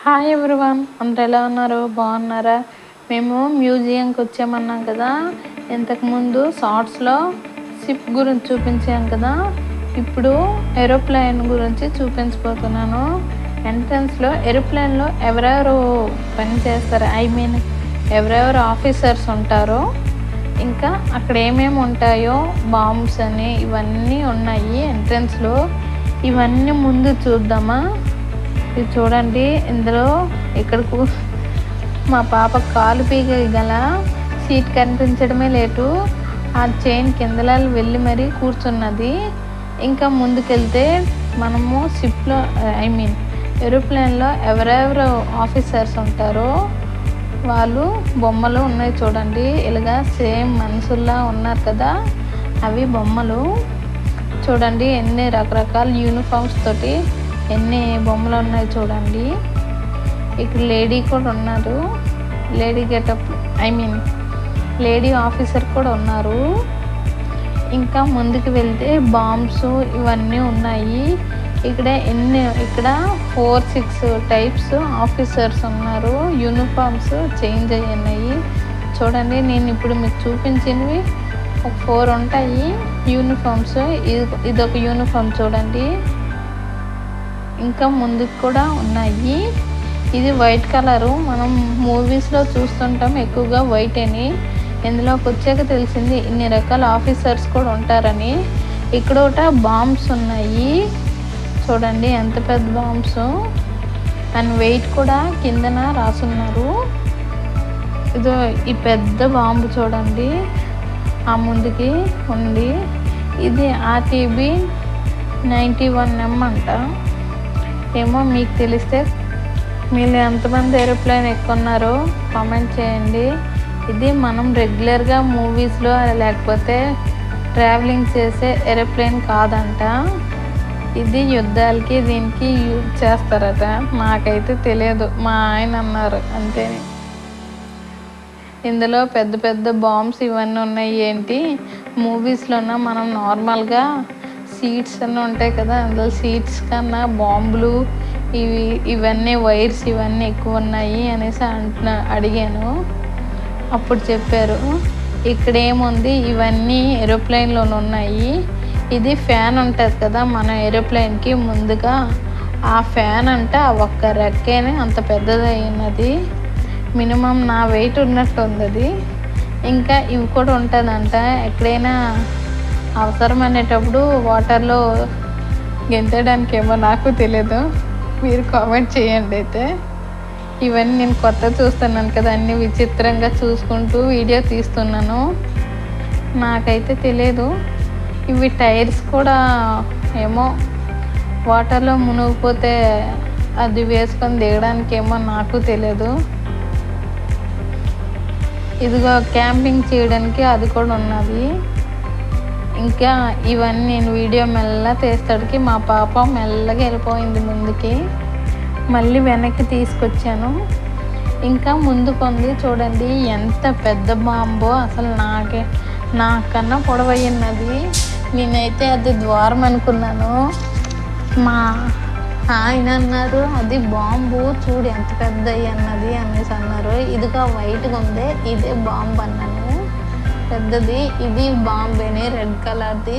Hi everyone అందరు ఎలా ఉన్నారు? బాగున్నారా? మేము మ్యూజియంకి వచ్చామన్నాం కదా. ఇంతకుముందు షార్ట్స్లో షిప్ గురించి చూపించాం కదా. ఇప్పుడు ఏరోప్లేన్ గురించి చూపించబోతున్నాను. ఎంట్రన్స్లో ఏరోప్లేన్లో ఎవరెవరు పని చేస్తారు? ఐ మీన్ ఎవరెవరు ఆఫీసర్స్ ఉంటారో? ఇంకా అక్కడ ఏమేమి ఉంటాయో బాంబ్స్ అని ఇవన్నీ ఉన్నాయి. ఎంట్రన్స్లో ఇవన్నీ ముందు చూద్దామా? ఇది చూడండి. ఇందులో ఇక్కడకు మా పాప కాలు పీగల సీట్ కనిపించడమే లేటు. ఆ చైన్ కిందలా వెళ్ళి మరీ కూర్చున్నది. ఇంకా ముందుకెళ్తే మనము షిప్లో ఐ మీన్ ఏరోప్లేన్లో ఎవరెవరు ఆఫీసర్స్ ఉంటారో వాళ్ళు బొమ్మలు ఉన్నాయి చూడండి. ఇలాగా సేమ్ మనుషుల్లా ఉన్నారు కదా అవి బొమ్మలు. చూడండి ఎన్ని రకరకాల యూనిఫామ్స్ తోటి ఎన్ని బొమ్మలు ఉన్నాయి చూడండి. ఇక్కడ లేడీ కూడా ఉన్నారు. Lady getup I mean lady officer కూడా ఉన్నారు. ఇంకా ముందుకు వెళ్తే బాంబ్స్ ఇవన్నీ ఉన్నాయి. ఇక్కడ ఎన్ని ఇక్కడ ఫోర్ సిక్స్ టైప్స్ ఆఫీసర్స్ ఉన్నారు. యూనిఫామ్స్ చేంజ్ అయ్యాయి ఉన్నాయి చూడండి నేను ఇప్పుడు మీకు చూపించినవి. ఒక ఫోర్ ఉంటాయి. యూనిఫామ్స్ ఇది ఇదొక యూనిఫామ్ చూడండి. ఇంకా ముందుకు కూడా ఉన్నాయి. ఇది వైట్ కలరు. మనం మూవీస్లో చూస్తుంటాం ఎక్కువగా వైట్ అని. ఇందులోకి వచ్చాక తెలిసింది ఇన్ని రకాల ఆఫీసర్స్ కూడా ఉంటారని. ఇక్కడ ఒకట బాంబ్స్ ఉన్నాయి. చూడండి ఎంత పెద్ద బాంబ్స్ అండ్ వెయిట్ కూడా కిందన రాసున్నారు. ఇదో ఈ పెద్ద బాంబు చూడండి. ఆ ముందుకి ఉంది. ఇది ఆర్టీబీ నైంటీ వన్ ఎం అంట. ఏమో మీకు తెలిస్తే మీరు ఎంతమంది ఏరోప్లేన్ ఎక్కున్నారో కామెంట్ చేయండి. ఇది మనం రెగ్యులర్గా మూవీస్లో లేకపోతే ట్రావెలింగ్ చేసే ఏరోప్లేన్ కాదంట. ఇది యుద్ధాలకి దీనికి యూజ్ చేస్తారట. నాకైతే తెలియదు. మా ఆయన అన్నారు అంతేని. ఇందులో పెద్ద పెద్ద బాంబ్స్ ఇవన్నీ ఉన్నాయి ఏంటి? మూవీస్లోన మనం నార్మల్గా సీట్స్ అన్నీ ఉంటాయి కదా అందులో సీట్స్ కన్నా బాంబులు ఇవి ఇవన్నీ వైర్స్ ఇవన్నీ ఎక్కువ ఉన్నాయి అనేసి అంటున్నా అడిగాను. అప్పుడు చెప్పారు ఇక్కడ ఏముంది? ఇవన్నీ ఏరోప్లేన్లోనే ఉన్నాయి. ఇది ఫ్యాన్ ఉంటుంది కదా మన ఏరోప్లేన్కి ముందుగా ఆ ఫ్యాన్ అంటే ఆ ఒక్క రెక్కేనే అంత పెద్దదైనది మినిమం నా వెయిట్ ఉన్నట్టు ఉంది అది ఇంకా ఇవి కూడా ఉంటుందంట ఎక్కడైనా అవసరమైనటప్పుడు వాటర్లో గెంతడానికి ఏమో నాకు తెలియదు మీరు కామెంట్ చేయండి అయితే. ఇవన్నీ నేను కొత్త చూస్తున్నాను కదా అన్ని విచిత్రంగా చూసుకుంటూ వీడియో తీస్తున్నాను. నాకైతే తెలియదు ఇవి టైర్స్ కూడా ఏమో వాటర్లో మునిగిపోతే అది వేసుకొని దిగడానికి ఏమో నాకు తెలియదు ఇదిగో క్యాంపింగ్ చేయడానికి అది కూడా ఉన్నది. ఇంకా ఇవన్నీ నేను వీడియో మెల్ల తీస్తాడికి మా పాప మెల్లగా వెళ్ళిపోయింది ముందుకి. మళ్ళీ వెనక్కి తీసుకొచ్చాను. ఇంకా ముందుకు ఉంది చూడండి ఎంత పెద్ద బాంబో. అసలు నాకే నాకన్నా పొడవయ్యున్నది. నేనైతే అది ద్వారం అనుకున్నాను. మా ఆయన అన్నారు అది బాంబు చూడు ఎంత పెద్ద అన్నది అనేసి అన్నారు. ఇదిగా వైట్గా ఉంది ఇదే బాంబు అన్నారు. పెద్దది ఇది బాంబేనే రెడ్ కలర్ది.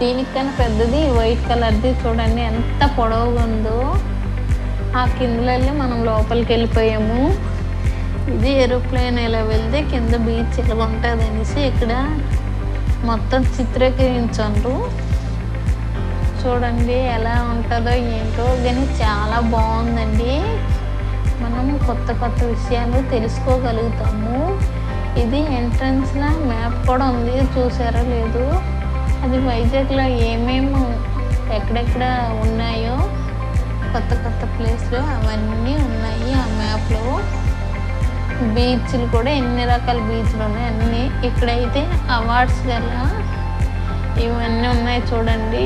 దీనికన్నా పెద్దది వైట్ కలర్ది. చూడండి ఎంత పొడవుగా ఉందో. ఆ కిందలెళ్ళి మనం లోపలికి వెళ్ళిపోయాము ఇది ఏరోప్లేన్ ఇలా వెళ్తే కింద బీచ్ ఇలా ఉంటుంది అనేసి ఇక్కడ మొత్తం చిత్రీకరించారు చూడండి ఎలా ఉంటుందో ఏంటో. కానీ చాలా బాగుందండి. మనం కొత్త కొత్త విషయాలు తెలుసుకోగలుగుతాము. ఇది ఎంట్రన్స్లో మ్యాప్ కూడా ఉంది చూసారో లేదు? అది వైజాగ్లో ఏమేమి ఎక్కడెక్కడ ఉన్నాయో కొత్త కొత్త ప్లేస్లు అవన్నీ ఉన్నాయి ఆ మ్యాప్లో బీచ్లు కూడా ఎన్ని రకాల బీచ్లు ఉన్నాయి అన్నీ. ఇక్కడైతే అవార్డ్స్ గల ఇవన్నీ ఉన్నాయి చూడండి.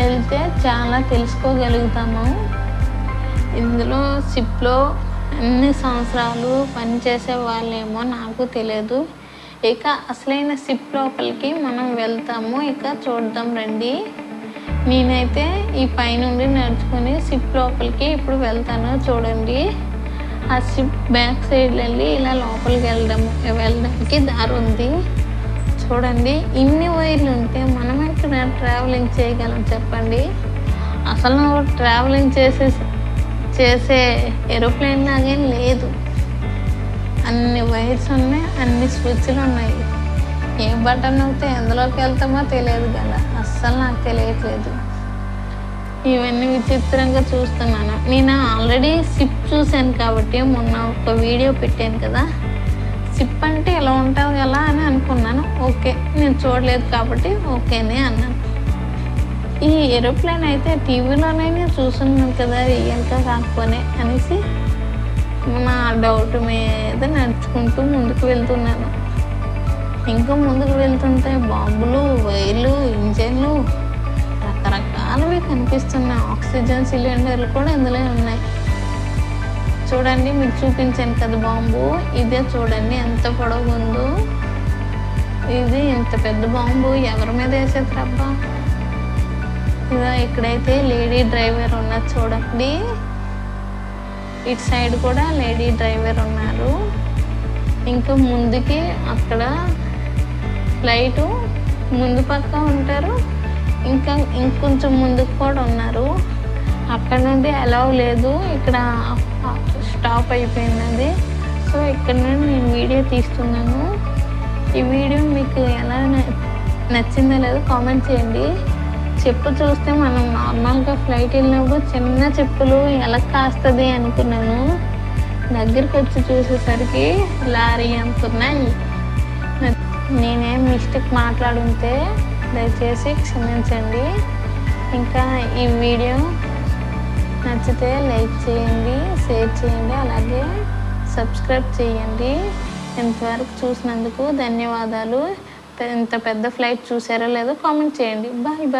వెళ్తే చాలా తెలుసుకోగలుగుతాము. ఇందులో షిప్లో అన్ని సంవత్సరాలు పనిచేసే వాళ్ళేమో నాకు తెలియదు ఇక అసలైన సిప్ లోపలికి మనం వెళ్తాము. ఇక చూద్దాం రండి. నేనైతే ఈ పైనుండి నడుచుకొని సిప్ లోపలికి ఇప్పుడు వెళ్తాను చూడండి. ఆ షిప్ బ్యాక్ సైడ్ వెళ్ళి ఇలా లోపలికి వెళ్ళడము వెళ్ళడానికి దారి ఉంది. చూడండి ఇన్ని వైర్లు ఉంటే మనం ఎక్కడ ట్రావెలింగ్ చేయగలం చెప్పండి? అసలు ట్రావెలింగ్ చేసే చేసే ఏరోప్లేన్ లాగేం లేదు. అన్ని వైర్స్ ఉన్నాయి అన్ని స్విచ్లు ఉన్నాయి. ఏ బటన్ నొక్కితే ఎందులోకి వెళ్తామో తెలియదు కదా అస్సలు నాకు తెలియట్లేదు. ఇవన్నీ విచిత్రంగా చూస్తున్నాను. నేను ఆల్రెడీ సిప్ చూశాను కాబట్టి మొన్న ఒక వీడియో పెట్టాను కదా. సిప్ అంటే ఎలా ఉంటుంది కదా అని అనుకున్నాను. ఓకే నేను చూడలేదు కాబట్టి ఓకేనే అన్నాను. ఈ ఏరోప్లేన్ అయితే టీవీలోనే చూస్తున్నాను కదా రియల్గా కాకపోనే అనేసి నా డౌట్ మీద నడుచుకుంటూ ముందుకు వెళ్తున్నాను. ఇంకా ముందుకు వెళ్తుంటే బాంబులు వైర్లు ఇంజన్లు రకరకాలవి కనిపిస్తున్నాయి. ఆక్సిజన్ సిలిండర్లు కూడా ఇందులో ఉన్నాయి. చూడండి మీకు చూపించాను కదా బాంబు. ఇదే చూడండి ఎంత పొడవు ఉందో ఇది ఇంత పెద్ద బాంబు. ఎవరి మీద వేసేది రబ్బా? ఇదో ఇక్కడైతే లేడీ డ్రైవర్ ఉన్నది చూడండి. ఇటు సైడ్ కూడా లేడీ డ్రైవర్ ఉన్నారు. ఇంకా ముందుకి అక్కడ ఫ్లైటు ముందు పక్క ఉంటారు. ఇంకా ఇంకొంచెం ముందుకు కూడా ఉన్నారు. అక్కడ నుండి అలౌ లేదు. ఇక్కడ స్టాప్ అయిపోయింది. అది సో ఇక్కడ నుండి నేను వీడియో తీస్తున్నాను. ఈ వీడియో మీకు ఎలా నచ్చిందో లేదో కామెంట్ చేయండి. చెప్పు చూస్తే మనం నార్మల్గా ఫ్లైట్ వెళ్ళినప్పుడు చిన్న చెప్పులు ఎలా కాస్తుంది అనుకున్నాను. దగ్గరికి వచ్చి చూసేసరికి లారీ అంతున్నాయి నేనేం మిస్టేక్ మాట్లాడుంటే దయచేసి క్షమించండి. ఇంకా ఈ వీడియో నచ్చితే లైక్ చేయండి షేర్ చేయండి అలాగే సబ్స్క్రైబ్ చేయండి. ఇంతవరకు చూసినందుకు ధన్యవాదాలు. ఇంత పెద్ద ఫ్లైట్ చూసారో లేదో కామెంట్ చేయండి. Bye bye.